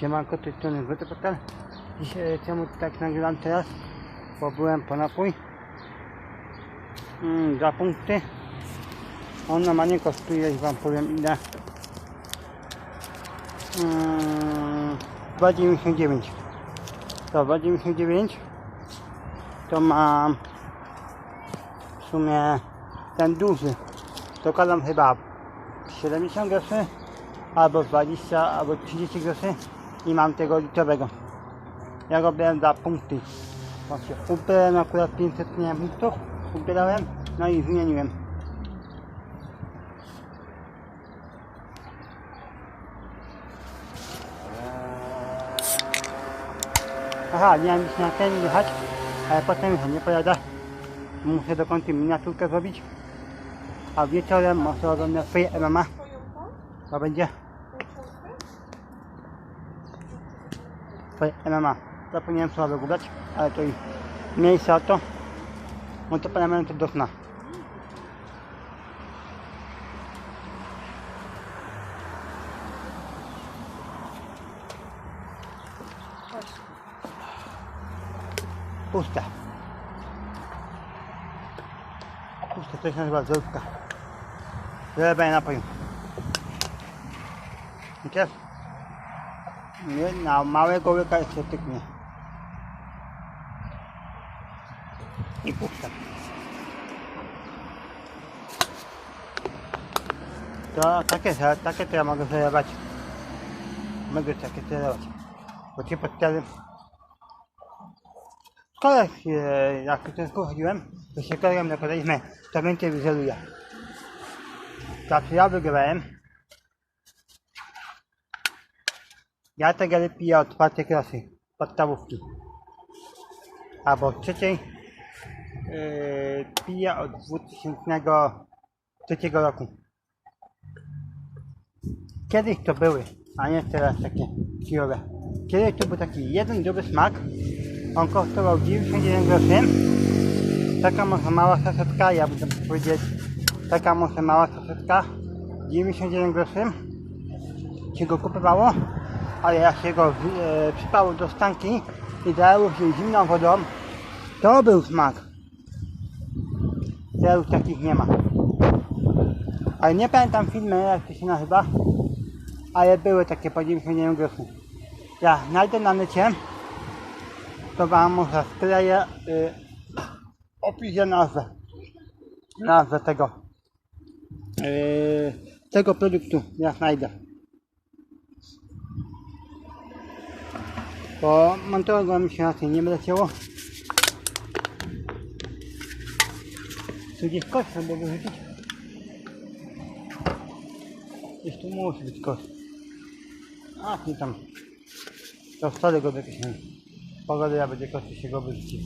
Siemanko, tej strony Portal. Dzisiaj czemu tak nagrywam teraz? Bo byłem po napój. Mm, dwa punkty. On normalnie kosztuje, już wam powiem ile. Mm, 2,99. To 2,99 to mam w sumie ten duży. To kadam chyba 70 groszy albo 20, albo 30 groszy i mam tego litrowego. Ja robiłem dwa punkty. Właśnie ubierałem akurat 500 nie, punktów, ubierałem, no i zmieniłem. Aha, mam już na ten jechać, ale potem nie pojadę. Muszę do końca miniaturkę zrobić. A wieczorem może oglądać swoje MMA. To będzie MMA. Zapomniałem słowa wygadać, ale to i miejsce o to. No to parlamentu do sna. Puste. Puste, to się nazywa zrywka. Zlepiej napoju. Widzisz? Nie, na małego łyka jeszcze tyknie. I puszczę. To takie, że- takie to ja mogę zalewać. Mogę takie zalewać. Bo ci podstawy... Szkoda, e, jak to chodziłem, to się kolegom nakładaliśmy, to więcej wyzeluje. Tak, ja wygrałem. Ja tego lepiej od czwartej klasy, podstawówki. Albo trzeciej. Yy, piję od 2003 roku. Kiedyś to były, a nie teraz takie kijowe. Kiedyś to był taki jeden dobry smak. On kosztował 91 groszy. Taka może mała saszetka, ja bym powiedzieć, taka może mała saszetka. 91 groszy się go kupowało, ale jak się go e, przypało do sztanki i dało się zimną wodą, to był smak. Teraz takich nie ma. Ale nie pamiętam filmy, jak to się nazywa, ale były takie po 91 groszy. Ja znajdę na necie, to wam może skleję y, opiszę nazwę, nazwę tego, y, tego produktu, ja znajdę. Bo montowo mi się na tym nie leciało. Tu gdzieś kość sobie wyrzucić. Gdzieś tu musi być kość. A, nie tam. To wcale go jakieś nie. Pogoda ja będzie kości się go wyrzuci.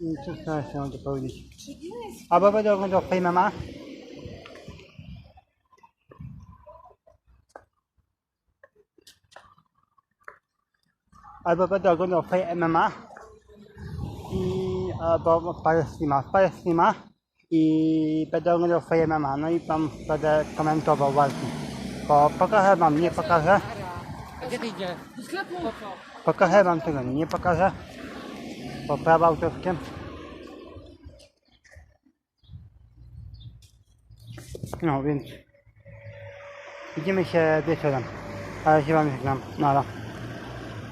I co chciałem się to powiedzieć? Albo będę oglądał Fame MMA. Albo będę oglądał Fame MMA i albo parę streama i będę oglądał Fame MMA, no i tam będę komentował walki. Bo pokażę wam, nie pokażę, gdzie ty idziesz? Do sklepu. Pokażę wam tego, nie pokażę, bo prawa autorskie. No więc widzimy się wieczorem, ale się wam żegnam, nara.